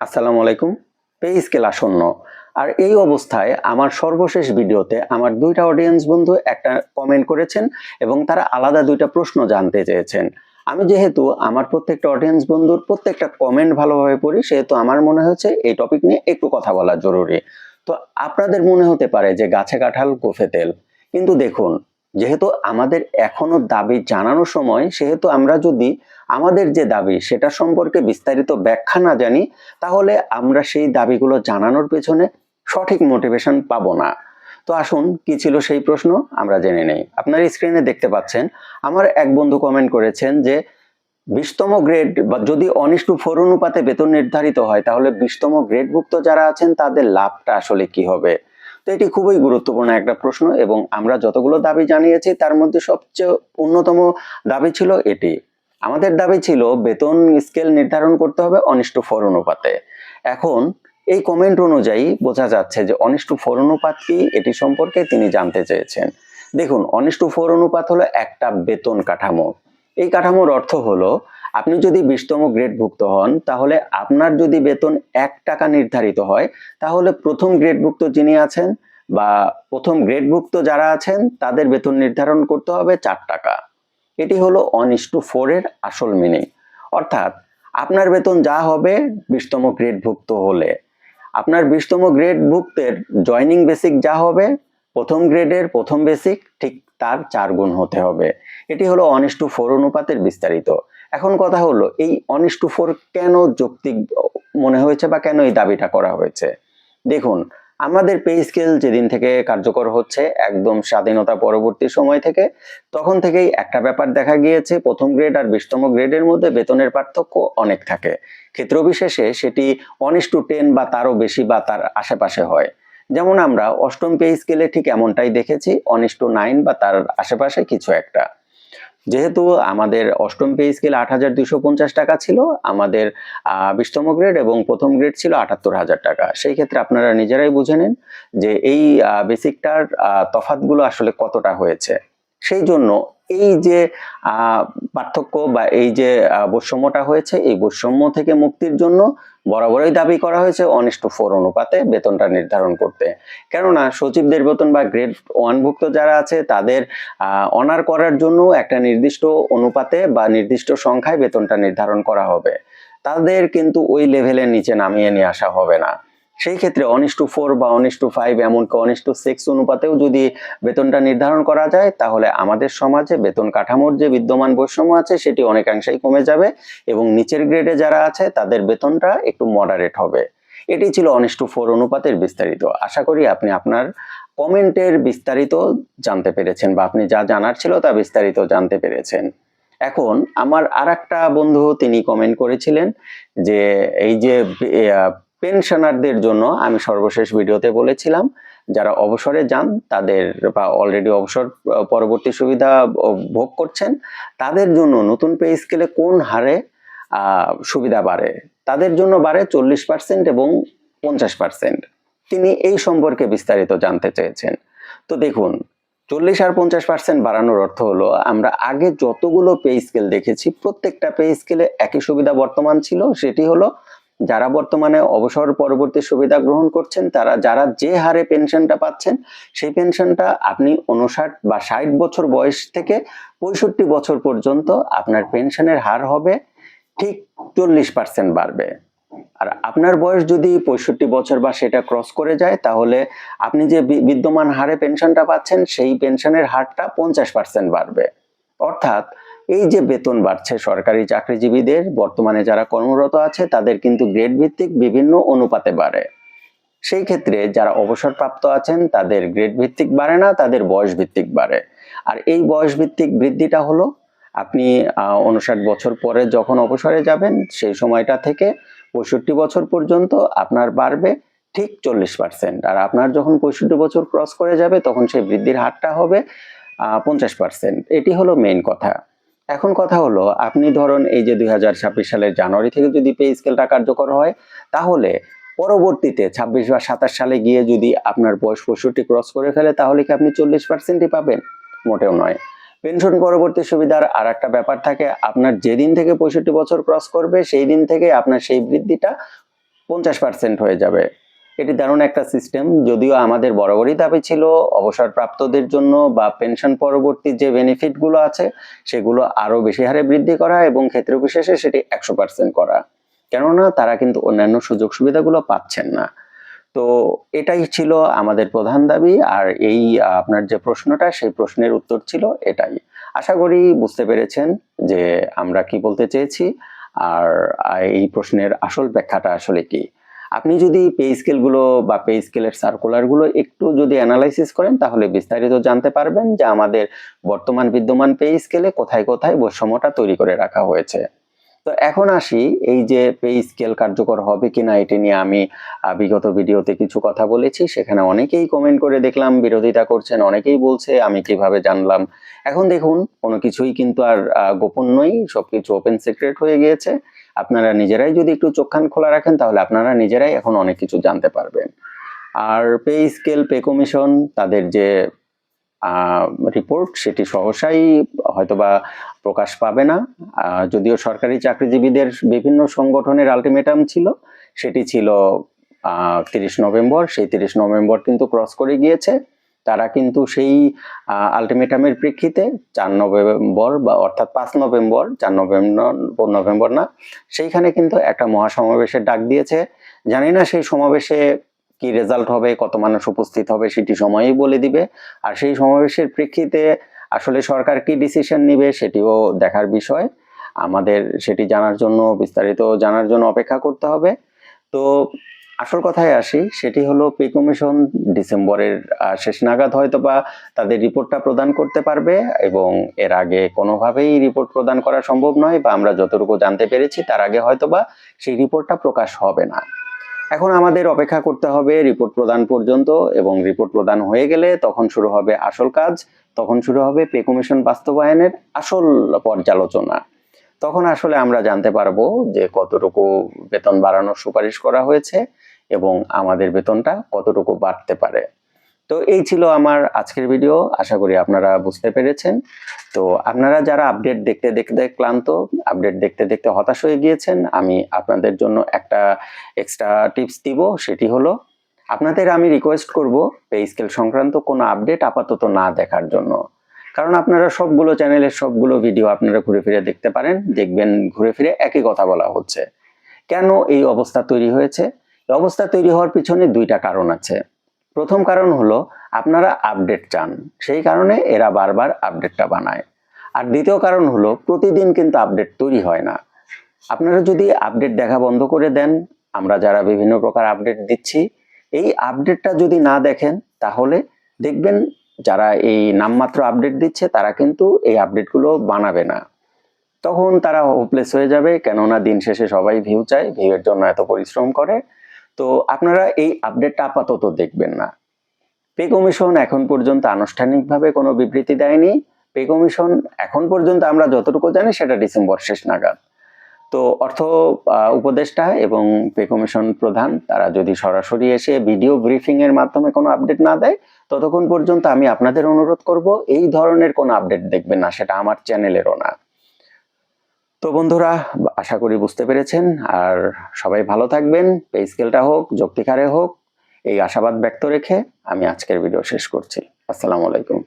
আসসালামু আলাইকুম। Pay scale আসন্ন। আর এই অবস্থায় আমার সর্বশেষ ভিডিওতে আমার দুইটা অডিয়েন্স বন্ধু একটা কমেন্ট করেছেন এবং তারা আলাদা দুইটা প্রশ্ন জানতে চেয়েছেন। আমি যেহেতু আমার প্রত্যেকটা অডিয়েন্স বন্ধুর প্রত্যেকটা কমেন্ট ভালোভাবে পড়ি, সেহেতু আমার মনে হয়েছে এই টপিক নিয়ে একটু কথা বলা জরুরি। তো আপনাদের মনে হতে পারে যে গাছে কাঁঠাল, গোফে তেল। কিন্তু দেখুন, যেহেতু আমাদের এখনও দাবি জানানোর সময়, সেহেতু আমরা যদি আমাদের যে দাবি সেটা সম্পর্কে বিস্তারিত ব্যাখ্যা না জানি, তাহলে আমরা সেই দাবিগুলো জানানোর পেছনে সঠিক মোটিভেশন পাবো না। তো আসুন, কি ছিল সেই প্রশ্ন আমরা জেনে নেই। আপনার স্ক্রিনে দেখতে পাচ্ছেন, আমার এক বন্ধু কমেন্ট করেছেন যে, বিশতম গ্রেড বা যদি অনিষ্ট ফোর অনুপাতে বেতন নির্ধারিত হয়, তাহলে বিশতম গ্রেডভুক্ত যারা আছেন, তাদের লাভটা আসলে কি হবে? তো এটি খুবই গুরুত্বপূর্ণ একটা প্রশ্ন এবং আমরা যতগুলো দাবি জানিয়েছি, তার মধ্যে সবচেয়ে অন্যতম দাবি ছিল এটি। আমাদের দাবি ছিল বেতন স্কেল নির্ধারণ করতে হবে অনিষ্ট ফোর অনুপাতে। এখন এই কমেন্ট অনুযায়ী বোঝা যাচ্ছে যে অনিষ্ট ফোর অনুপাত কি? এটি সম্পর্কে তিনি জানতে চেয়েছেন। দেখুন, অনিষ্ট ফোর অনুপাত হলো একটা বেতন কাঠামো। এই কাঠামোর অর্থ হলো, আপনি যদি বিশতম গ্রেডভুক্ত হন, তাহলে আপনার যদি বেতন এক টাকা নির্ধারিত হয়, তাহলে প্রথম গ্রেডভুক্ত যিনি আছেন বা প্রথম গ্রেডভুক্ত যারা আছেন, তাদের বেতন নির্ধারণ করতে হবে চার টাকা। এটি হলো অন ইস টু ফোরের আসল মিনিং অর্থাৎ, আপনার বেতন যা হবে, বিশতম গ্রেডভুক্ত হলে। আপনার বিশতম গ্রেডভুক্তের জয়নিং বেসিক যা হবে, প্রথম গ্রেডের প্রথম বেসিক ঠিক তার চার গুণ হতে হবে। এটি হলো অনিস টু ফোর অনুপাতের বিস্তারিত। এখন কথা হলো, এই অনিস টু ফোর কেন যৌক্তিক মনে হয়েছে বা কেন এই দাবিটা করা হয়েছে? দেখুন আমাদের পে স্কেল যেদিন থেকে কার্যকর হচ্ছে, একদম স্বাধীনতা পরবর্তী সময় থেকে, তখন থেকেই একটা ব্যাপার দেখা গিয়েছে, প্রথম গ্রেড আর বিশতম গ্রেডের মধ্যে বেতনের পার্থক্য অনেক থাকে। ক্ষেত্র বিশেষে সেটি অনিস টু টেন বা তারও বেশি বা তার আশেপাশে হয়। যেমন আমরা অষ্টম পে স্কেলে ঠিক এমনটাই দেখেছি অনিস টু নাইন বা তার আশেপাশে কিছু একটা। যেহেতু আমাদের অষ্টম পে স্কেল আট হাজার দুইশো পঞ্চাশ টাকা ছিল, আমাদের বিশতম গ্রেড এবং প্রথম গ্রেড ছিল আটাত্তর হাজার টাকা। সেই ক্ষেত্রে আপনারা নিজেরাই বুঝে নেন যে এই বেসিকটার তফাতগুলো আসলে কতটা হয়েছে। সেই জন্য এই যে পার্থক্য বা এই যে বৈষম্যটা হয়েছে, এই বৈষম্য থেকে মুক্তির জন্য বরাবরই দাবি করা হয়েছে অনিষ্ট ফোর অনুপাতে বেতনটা নির্ধারণ করতে। কেননা সচিবদের বেতন বা গ্রেড ওয়ানভুক্ত যারা আছে, তাদের অনার করার জন্য একটা নির্দিষ্ট অনুপাতে বা নির্দিষ্ট সংখ্যায় বেতনটা নির্ধারণ করা হবে। তাদের কিন্তু ওই লেভেলের নিচে নামিয়ে নিয়ে আসা হবে না। সেই ক্ষেত্রে অনিস টু ফোর বা অনিস টু ফাইভ এমনকি অনিস টু সিক্স অনুপাতেও যদি বেতনটা নির্ধারণ করা যায়, তাহলে আমাদের সমাজে বেতন কাঠামোর যে বিদ্যমান বৈষম্য আছে, সেটি অনেকাংশেই কমে যাবে এবং নিচের গ্রেডে যারা আছে, তাদের বেতনটা একটু মডারেট হবে। এটি ছিল অনিস টু ফোর অনুপাতের বিস্তারিত। আশা করি আপনি আপনার কমেন্টের বিস্তারিত জানতে পেরেছেন বা আপনি যা জানার ছিল তা বিস্তারিত জানতে পেরেছেন। এখন আমার আর একটা বন্ধু, তিনি কমেন্ট করেছিলেন যে এই যে পেনশনারদের জন্য আমি সর্বশেষ ভিডিওতে বলেছিলাম, যারা অবসরে যান, তাদের বা অলরেডি অবসর পরবর্তী সুবিধা ভোগ করছেন, তাদের জন্য নতুন পে স্কেলে কোন হারে সুবিধা বাড়ে? তাদের জন্য বাড়ে চল্লিশ পার্সেন্ট এবং পঞ্চাশ পার্সেন্ট তিনি এই সম্পর্কে বিস্তারিত জানতে চেয়েছেন। তো দেখুন, চল্লিশ আর পঞ্চাশ পার্সেন্ট বাড়ানোর অর্থ হলো, আমরা আগে যতগুলো পে স্কেল দেখেছি, প্রত্যেকটা পে স্কেলে একই সুবিধা বর্তমান ছিল, সেটি হলো যারা বর্তমানে অবসর পরবর্তী সুবিধা গ্রহণ করছেন, তারা যারা যে হারে পেনশনটা পাচ্ছেন, সেই পেনশনটা আপনি উনষাট বা ষাট বছর বয়স থেকে পঁয়ষট্টি বছর পর্যন্ত আপনার পেনশনের হার হবে ঠিক চল্লিশ পার্সেন্ট বাড়বে। আর আপনার বয়স যদি পঁয়ষট্টি বছর বা সেটা ক্রস করে যায়, তাহলে আপনি যে বিদ্যমান হারে পেনশনটা পাচ্ছেন, সেই পেনশনের হারটা পঞ্চাশ পার্সেন্ট বাড়বে। অর্থাৎ এই যে বেতন বাড়ছে সরকারি চাকরিজীবীদের, বর্তমানে যারা কর্মরত আছে, তাদের কিন্তু গ্রেড ভিত্তিক বিভিন্ন অনুপাতে বাড়ে। সেই ক্ষেত্রে যারা অবসরপ্রাপ্ত আছেন, তাদের গ্রেড ভিত্তিক বাড়ে না, তাদের বয়স ভিত্তিক বাড়ে। আর এই বয়স ভিত্তিক বৃদ্ধিটা হলো, আপনি উনষাট বছর পরে যখন অবসরে যাবেন, সেই সময়টা থেকে পঁয়ষট্টি বছর পর্যন্ত আপনার বাড়বে ঠিক চল্লিশ পার্সেন্ট আর আপনার যখন পঁয়ষট্টি বছর ক্রস করে যাবে, তখন সেই বৃদ্ধির হারটা হবে পঞ্চাশ পার্সেন্ট এটি হলো মেইন কথা। এখন কথা হলো, আপনি ধরুন এই যে দুই হাজার ছাব্বিশ সালের জানুয়ারি থেকে যদি পে স্কেলটা কার্যকর হয়, তাহলে পরবর্তীতে ছাব্বিশ বা সাতাশ সালে গিয়ে যদি আপনার বয়স পঁয়ষট্টি ক্রস করে ফেলে, তাহলে কি আপনি চল্লিশ পার্সেন্টই পাবেন? মোটেও নয়। পেনশন পরবর্তী সুবিধার আর একটা ব্যাপার থাকে, আপনার যেদিন থেকে পঁয়ষট্টি বছর ক্রস করবে, সেই দিন থেকে আপনার সেই বৃদ্ধিটা পঞ্চাশ পার্সেন্ট হয়ে যাবে। এটি দারুণ একটা সিস্টেম যদিও আমাদের বরাবরই দাবি ছিল অবসরপ্রাপ্তদের জন্য বা পেনশন পরবর্তী যে বেনিফিটগুলো আছে, সেগুলো আরও বেশি হারে বৃদ্ধি করা এবং ক্ষেত্র বিশেষে সেটি একশো পার্সেন্ট করা। কেননা তারা কিন্তু অন্যান্য সুযোগ সুবিধাগুলো পাচ্ছেন না। তো এটাই ছিল আমাদের প্রধান দাবি, আর এই আপনার যে প্রশ্নটা, সেই প্রশ্নের উত্তর ছিল এটাই। আশা করি বুঝতে পেরেছেন যে আমরা কি বলতে চেয়েছি, আর এই প্রশ্নের আসল ব্যাখ্যাটা আসলে কি। আপনি যদি পে স্কেলগুলো বা পে স্কেলের সার্কুলারগুলো একটু যদি অ্যানালাইসিস করেন, তাহলে বিস্তারিত জানতে পারবেন যে আমাদের বর্তমান বিদ্যমান পে স্কেলে কোথায় কোথায় বৈষম্যটা তৈরি করে রাখা হয়েছে। তো এখন আসি, এই যে পে স্কেল কার্যকর হবে কিনা এটি নিয়ে আমি বিগত ভিডিওতে কিছু কথা বলেছি, সেখানে অনেকেই কমেন্ট করে দেখলাম, বিরোধিতা করছেন, অনেকেই বলছে, আমি কীভাবে জানলাম। এখন দেখুন, কোনো কিছুই কিন্তু আর গোপন নই সবকিছু ওপেন সিক্রেট হয়ে গিয়েছে। আপনারা নিজেরাই যদি একটু চোখখান খোলা রাখেন, তাহলে আপনারা নিজেরাই এখন অনেক কিছু জানতে পারবেন। আর পে স্কেল, পে কমিশন, তাদের যে রিপোর্ট সেটি সহসাই হয়তোবা প্রকাশ পাবে না। যদিও সরকারি চাকরিজীবীদের বিভিন্ন সংগঠনের আলটিমেটাম ছিল, সেটি ছিল তিরিশ নভেম্বর। সেই তিরিশ নভেম্বর কিন্তু ক্রস করে গিয়েছে। তারা কিন্তু সেই আলটিমেটামের প্রেক্ষিতে চার নভেম্বর বা অর্থাৎ পাঁচ নভেম্বর, চার নভেম্বর নভেম্বর না, সেইখানে কিন্তু একটা মহাসমাবেশের ডাক দিয়েছে। জানি না সেই সমাবেশে কি রেজাল্ট হবে, কত মানুষ উপস্থিত হবে, সেটি সময়ই বলে দিবে। আর সেই সমাবেশের প্রেক্ষিতে আসলে সরকার কি ডিসিশন নিবে সেটিও দেখার বিষয়। আমাদের সেটি জানার জন্য, বিস্তারিত জানার জন্য অপেক্ষা করতে হবে। তো আসল কথায় আসি, সেটি হলো পে কমিশন ডিসেম্বরের শেষ নাগাদ হয়তো বা তাদের রিপোর্টটা প্রদান করতে পারবে এবং এর আগে কোনোভাবেই রিপোর্ট প্রদান করা সম্ভব নয় বা আমরা যতটুকু জানতে পেরেছি তার আগে হয়তো বা সেই রিপোর্টটা প্রকাশ হবে না। এখন আমাদের অপেক্ষা করতে হবে রিপোর্ট প্রদান পর্যন্ত এবং রিপোর্ট প্রদান হয়ে গেলে তখন শুরু হবে আসল কাজ, তখন শুরু হবে পে কমিশন বাস্তবায়নের আসল পর্যালোচনা। তখন আসলে আমরা জানতে পারব যে কতটুকু বেতন বাড়ানোর সুপারিশ করা হয়েছে এবং আমাদের বেতনটা কতটুকু বাড়তে পারে। তো এই ছিল আমার আজকের ভিডিও আশা করি আপনারা বুঝতে পেরেছেন। তো আপনারা যারা আপডেট দেখতে দেখতে ক্লান্ত আপডেট দেখতে দেখতে হতাশ হয়ে গিয়েছেন, আমি আপনাদের জন্য একটা এক্সট্রা টিপস দিব, সেটি হলো, আপনাদের আমি রিকোয়েস্ট করব পে স্কেল সংক্রান্ত কোনো আপডেট আপাতত না দেখার জন্য। কারণ আপনারা সবগুলো চ্যানেলের সবগুলো ভিডিও আপনারা ঘুরে ফিরে দেখতে পারেন, দেখবেন ঘুরে ফিরে একই কথা বলা হচ্ছে। কেন এই অবস্থা তৈরি হয়েছে? অবস্থা তৈরি হওয়ার পিছনে দুইটা কারণ আছে। প্রথম কারণ হলো, আপনারা আপডেট চান, সেই কারণে এরা বারবার আপডেটটা বানায়। আর দ্বিতীয় কারণ হলো, প্রতিদিন কিন্তু আপডেট তৈরি হয় না। আপনারা যদি আপডেট দেখা বন্ধ করে দেন, আমরা যারা বিভিন্ন প্রকার আপডেট দিচ্ছি, এই আপডেটটা যদি না দেখেন, তাহলে দেখবেন যারা এই নামমাত্র আপডেট দিচ্ছে, তারা কিন্তু এই আপডেটগুলো বানাবে না। তখন তারা হোপলেস হয়ে যাবে, কেননা দিন শেষে সবাই ভিউ চায় ভিউয়ের জন্য এত পরিশ্রম করে। তো আপনারা এই আপডেটটা আপাতত দেখবেন না। পে কমিশন এখন পর্যন্ত আনুষ্ঠানিকভাবে কোনো বিবৃতি দেয়নি। পে কমিশন এখন পর্যন্ত আমরা যতটুকু জানি সেটা ডিসেম্বর শেষ নাগাদ। তো অর্থ উপদেষ্টা এবং পে কমিশন প্রধান, তারা যদি সরাসরি এসে ভিডিও ব্রিফিং এর মাধ্যমে কোনো আপডেট না দেয়, ততক্ষণ পর্যন্ত আমি আপনাদের অনুরোধ করব, এই ধরনের কোনো আপডেট দেখবেন না, সেটা আমার চ্যানেলেরও না। তো বন্ধুরা, আশা করি বুঝতে পেরেছেন। আর সবাই ভালো থাকবেন পে স্কেলটা হোক যৌক্তিকারে হোক, এই আশাবাদ ব্যক্ত রেখে আমি আজকের ভিডিও শেষ করছি। আসসালামু আলাইকুম।